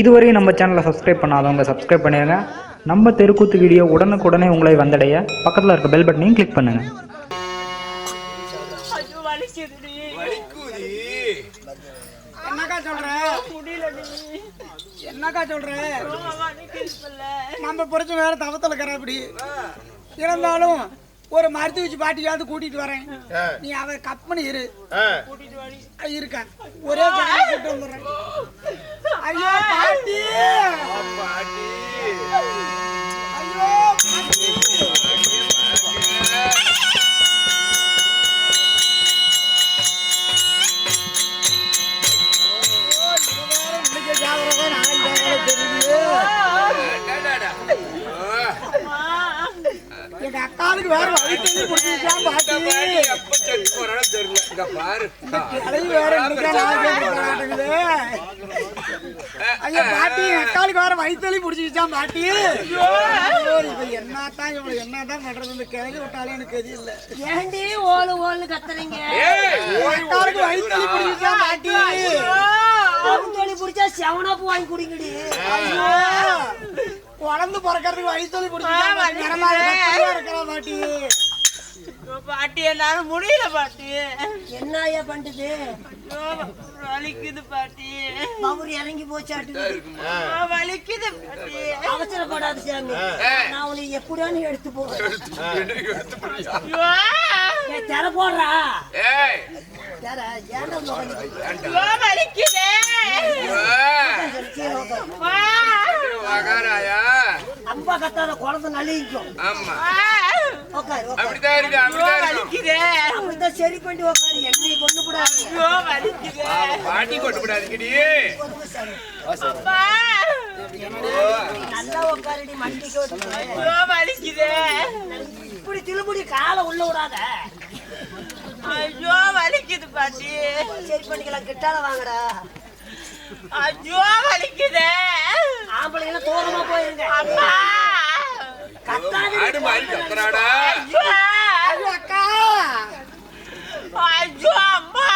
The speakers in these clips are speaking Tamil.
இதுவரையும் நம்ம சேனலை சப்ஸ்கிரைப் பண்ணாதவங்க சப்ஸ்கிரைப் பண்ணிடுங்க நம்ம தெருக்கூத்து வீடியோ உடனுக்குடனே உங்களை வந்தடைய. பக்கத்தில் இருக்க பெல் பட்டனையும் கிளிக் பண்ணுங்கள் வலிக்குதி. என்னக்கா சொல்ற? என்னக்கா சொல்ற? நம்ம புரிச்ச வேற தவத்துல இருக்கிற அப்படி இருந்தாலும் ஒரு மருத்துவ வச்சு பாட்டியாவது கூட்டிட்டு வரேன். நீ அவ கப்பனு இரு. கூட்டிட்டு இருக்க. ஒரே ஜன்னலை கூட்டு வந்துடுறேன். ஐயோ பாட்டி. பாட்டி. ஐயோ பாட்டி. ஐயா பாட்டி அக்காளுக்கு வேற வயிற்றுலி பிடிச்சிருச்சான் பாட்டி? ஐயோ, இப்ப என்னத்தான் இவளை என்னதான் பண்றது? இந்த கிழவி விட்டாலே எனக்கு தெரியல ஏண்டி ஓலு ஓலு கத்துறீங்க? ஏய் அக்காளுக்கு வயிற்றுலி பிடிச்சிருச்சான் பாட்டி? தொழில் பிடிச்சா செவனாப்பு வாங்கி குடிங்கடி. ஐயோ, குழந்தை பிறக்கிறதுக்கு வயிற்றுலி பிடிச்சிருச்சான் இருக்கிறா பாட்டி. பாட்டி என்னால முடியல பாட்டி என்ன ஐயா பண்ணுது ஐயோ வலிக்குது பாட்டி பவுர் இறங்கி போச்சாட்டு வலிக்குது பாட்டி அவசரப்படாத சாமி நான் உன்னை எப்படியானு எடுத்து போறேன் திற போடுறா வலிக்குது அப்பா கத்தாத குழந்தை நலிக்கும் ஆமா அப்படிதான் இருக்கு அப்படிதான் வலிக்குது. அப்படித்தான் சரி பண்ணி உட்காரு என்னை கொண்டு கூடாது ஐயோ வலிக்குது. பாட்டி கொண்டு விடாதுக்கடி அப்பா. நல்லா உட்காருடி மண்டிக்கு வலிக்குது. இப்படி திரும்படி காலை உள்ள விடாத. ஐயோ வலிக்குது பாட்டி. சரி பண்ணிக்கலாம் கிட்டால வாங்கடா. ஐயோ வலிக்குது. ஆம்பளைங்க தூரமா போயிருங்க. அம்மா ஆடு மாதிரி கத்துறாடா. ஐயோ ஐயோ, அக்கா. ஐயோ அம்மா.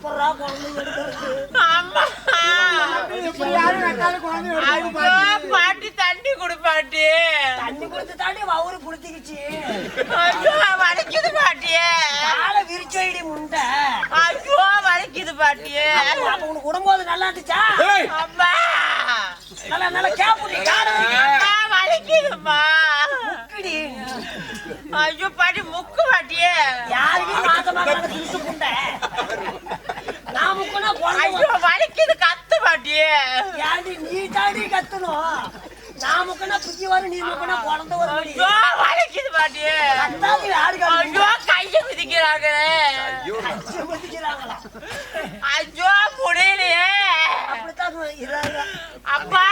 குழந்தை அம்மா. பாட்டி தண்ணி கொடு பாட்டி. தண்ணி கொடுத்து தாண்டி புடிச்சிக்கிச்சு ஐயோ வலிக்குது பாட்டி காலை விரிச்சோடி முண்டை. ஐயோ வலிக்குது பாட்டி அப்ப உனக்கு உடம்போது நல்லா இருந்துச்சா? ஏய். அம்மா. நல்லா நல்லா கேப்புடி காலை முக்கிடி. ஐயோ பாட்டி முக்கு பாட்டியே. யாருக்கும் மாச மாசம் திருட்டு முண்டை. நான் முக்குனா ஐயோ வலிக்குது கத்து பாட்டியே. யாண்டி நீ தாண்டி கத்தணும்? நான் முக்குனா புத்தி வரும் நீ முக்குனா குழந்தை வரும் ஐயோ வலிக்குது பாட்டியே கத்தாது யாருக்கு ஐயோ கைய குதிக்கிறாங்களே. குதிக்கிறாங்களா? ஐயோ முடியலையே. அப்படித்தான் இறாங்க. அப்பா.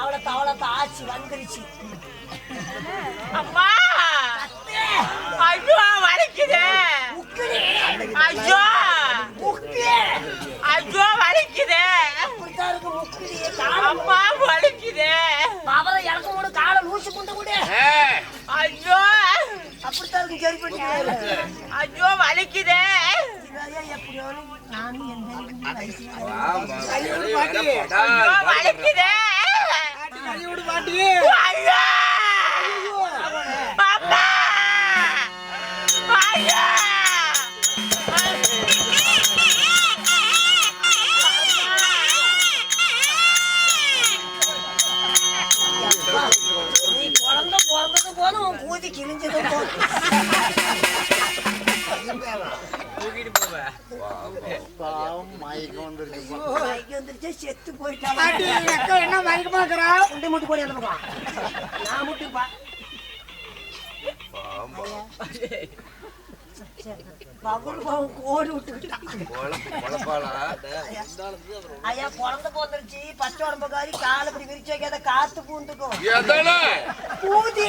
அவளை தவளத்தை ஆச்சு வந்துருச்சு அப்பா. ஐயோ வலிக்குது. ஐயோ. முக்கு ஐயோ வலிக்குது! அம்மா வலிக்குது! அவரை இறக்கும் போது காலை லூசு கொண்டு கூட ஐயோ அப்படித்தான் இருக்கு சரி பண்ணி ஐயோ வலிக்குது! எப்படியோ நானும் எந்த வந்துருச்சு. செத்து போயிட்டாங்க பாட்டி எங்க அக்கா என்ன மயக்கமா இருக்கிறா? முட்டு போடி அந்த பக்கம் நான் முட்டுப்பா. பகுல் பாவம். கோடி விட்டுக்கிட்டான் பொழப்பு பொழப்பாளா ஐயா குழந்தை போந்துருச்சு பச்சை உடம்புக்காரி கால் இப்படி விரிச்சு வைக்காத காத்து பூந்துக்கும் எதானே? பூதி.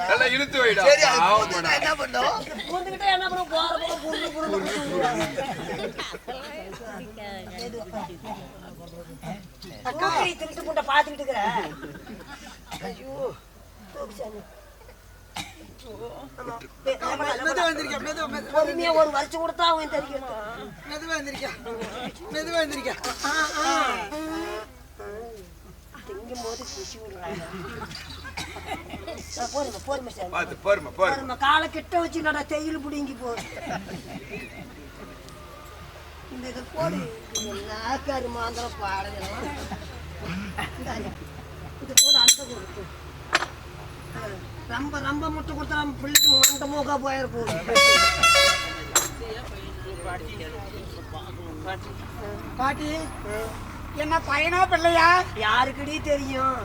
நல்லா இழுத்து வைடா. ஆமாடா பூந்துக்கிட்டே என்ன பண்ணும் போற போற புல்லு புல்லு அக்கா திருட்டு முட்டை இருக்கிற. ஐயோ. சாமி. மெதுவா எந்திரிக்க மெதுவா மெதுவா பொறுமையா ஒரு வருஷம் கொடுத்தா அவன் தெரியும். மெதுவா எந்திரிக்க. மெதுவா எந்திரிக்க. திங்கும் போது குஷி விடுறாங்க. போருங்க போருங்க சார். பார்த்து போருமா போரு நம்ம காலை கிட்ட வச்சு நட தேயில் பிடிங்கி போ. இந்த இது போடு. நாக்காரு மாந்திர பாடுங்க இது போடு அந்த கொடுத்து. ரொம்ப ரொம்ப முட்டை கொடுத்தா நம்ம பிள்ளைக்கு மண்ட மூக்கா போயிட போகுது பாட்டி என்ன பையனா பிள்ளையா? யாருக்குடி தெரியும்?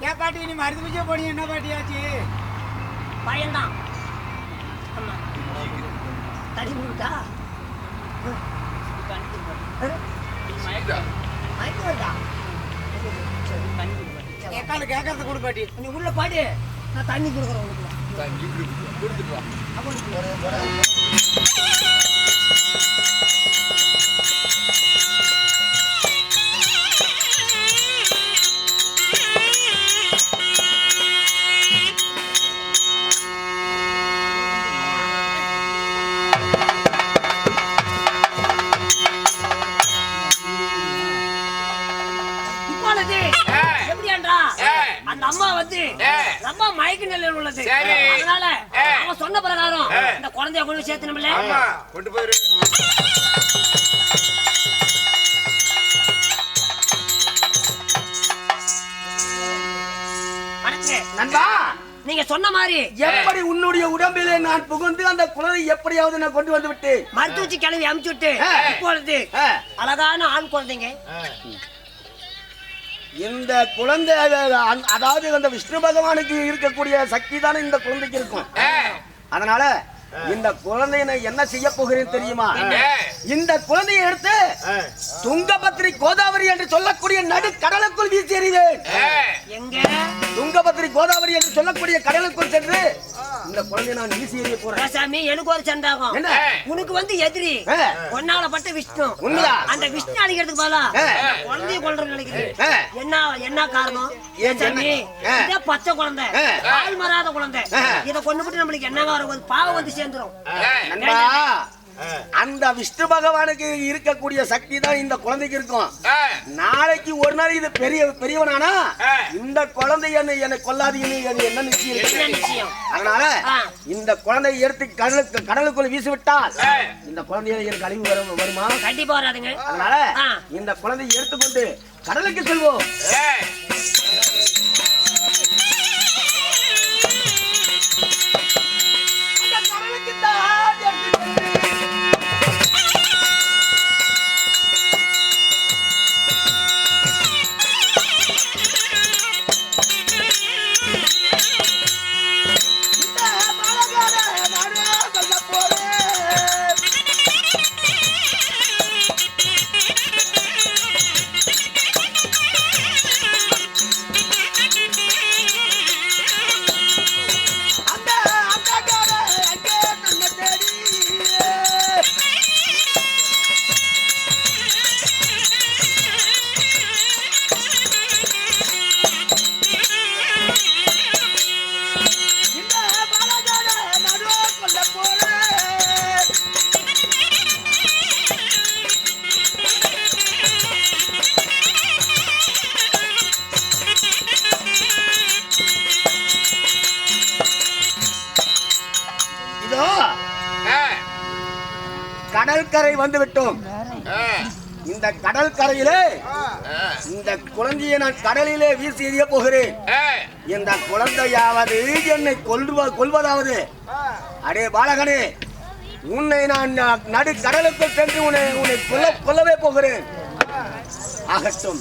ஏன் பாட்டி நீ மருந்து பூஜை போனி என்ன பாட்டியாச்சு பயன்தான் ஆமா தடி முட்டா? மயக்கம் வருதா எக்கால கேட்கறது கொடு பாட்டி. நீ உள்ள பாடு. நான் தண்ணி கொடுக்குறேன் உனக்கு. கொடுத்துட்டு வா. இப்பொழுது அதனால. அவன் சொன்ன பிரகாரம். இந்த குழந்தைய கொண்டு சேர்த்தணும்ல? ஆமா கொண்டு போயிரு. நண்பா. நீங்க சொன்ன மாதிரி எப்படி உன்னுடைய உடம்பிலே நான் புகுந்து அந்த குழந்தை எப்படியாவது நான் கொண்டு வந்து விட்டேன்? மருத்துவச்சி கிளம்பி அமுச்சு விட்டு. இப்பொழுது அழகான ஆண் குழந்தைங்க. இந்த குழந்தை அதாவது அந்த விஷ்ணு பகவானுக்கு இருக்கக்கூடிய சக்தி தானே இந்த குழந்தைக்கு இருக்கும். அதனால இந்த குழந்தையை என்ன செய்ய போகிறேன் தெரியுமா? இந்த குழந்தையை எடுத்து துங்கபத்ரி கோதாவரி என்று சொல்லக்கூடிய நடு கடலுக்குள் வீசி எறிவேன். எங்க? துங்கபத்ரி கோதாவரி என்று சொல்லக்கூடிய கடலுக்குள் சென்று இந்த குழந்தையை நான் வீசி எறிய போறேன். சாமி எனக்கு ஒரு சந்தாகம். என்ன? உனக்கு வந்து எதிரி. ஒன்னால பட்ட விஷ்ணு? அந்த விஷ்ணு அடிக்கிறதுக்கு பதிலா குழந்தைய கொல்றேன்னு நினைக்கிறேன். என்ன என்ன காரணம்? ஏன் சாமி. இதே பச்சை குழந்தை. பால் மறாத குழந்தை. இத கொண்டு போட்டு நம்மளுக்கு என்ன வரும் பாவம் வந்து சேர்ந்துரும். நண்பா. அந்த விஷ்ணு பகவானுக்கு இருக்கக்கூடிய சக்தி தான் இந்த குழந்தைக்கு இருக்கும். நாளைக்கு ஒரு நாள் இது பெரிய பெரியவனானா இந்த குழந்தை என்னை என்னை எனக்கு என்ன நிச்சயம் அதனால. இந்த குழந்தையை எடுத்து கடலுக்கு கடலுக்குள் வீசி விட்டால் இந்த குழந்தைய எனக்கு அழிவு வரும் வருமா? கண்டிப்பா வராதுங்க. அதனால. இந்த குழந்தையை எடுத்துக்கொண்டு கடலுக்கு செல்வோம். கடற்கரை வந்து விட்டோம் இந்த கடற்கரையிலே இந்த குழந்தையை நான் கடலிலே வீசி எறிய போகிறேன் இந்த குழந்தையாவது என்னை கொல்வ கொல்வதாவது? அடே பாலகனே உன்னை நான் நடு கடலுக்குள் சென்று உன்னை உன்னை கொல்ல கொல்லவே போகிறேன். ஆகட்டும்.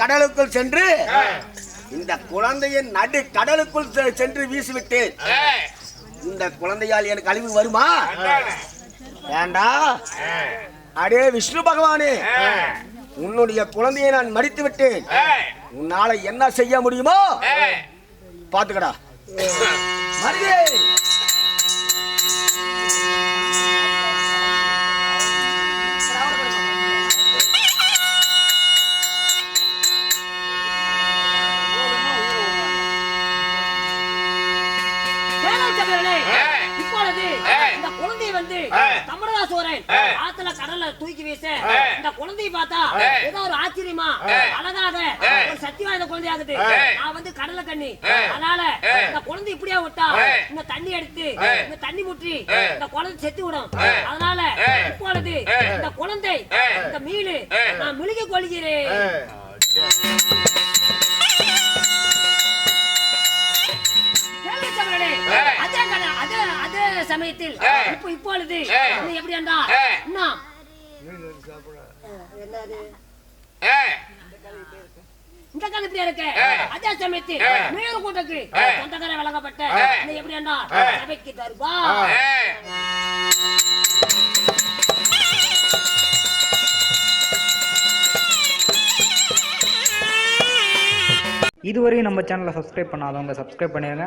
கடலுக்குள் சென்று இந்த குழந்தையை நடு கடலுக்குள் சென்று வீசிவிட்டேன். இந்த குழந்தையால் எனக்கு அழிவு வருமா? வேண்டா. அடே விஷ்ணு பகவானே. உன்னுடைய குழந்தையை நான் மடித்து விட்டேன் உன்னால என்ன செய்ய முடியுமோ? பாத்துக்கடா மருதே இப்பொழுது இந்த குழந்தையை வந்து தமிழராசோரன் ஆத்துல கடல்ல தூக்கி வீச. இந்த குழந்தையை பார்த்தா ஏதோ ஒரு ஆச்சரியமா? அழகாக ஒரு சக்தி வாய்ந்த குழந்தையாகுது நான் வந்து கடலை கண்ணி. அதனால இந்த குழந்தை இப்படியே விட்டா இந்த தண்ணி எடுத்து இந்த தண்ணி முற்றி இந்த குழந்தை செத்து விடும். அதனால இப்பொழுது இந்த குழந்தை இந்த மீன் நான் முழுகி கொள்கிறேன். சமயத்தில் இப்ப இப்பொழுது எப்படி என்றா என்ன என்னது இந்த கண் இப்படி இருக்கு அதே சமயத்தில் மேலும் கூட்டக்கு சொந்தக்கார வழங்கப்பட்ட எப்படி என்றா சபைக்கு தருவா. இதுவரையும் நம்ம சேனலை சப்ஸ்கிரைப் பண்ணாதவங்க சப்ஸ்கிரைப் பண்ணிடுங்க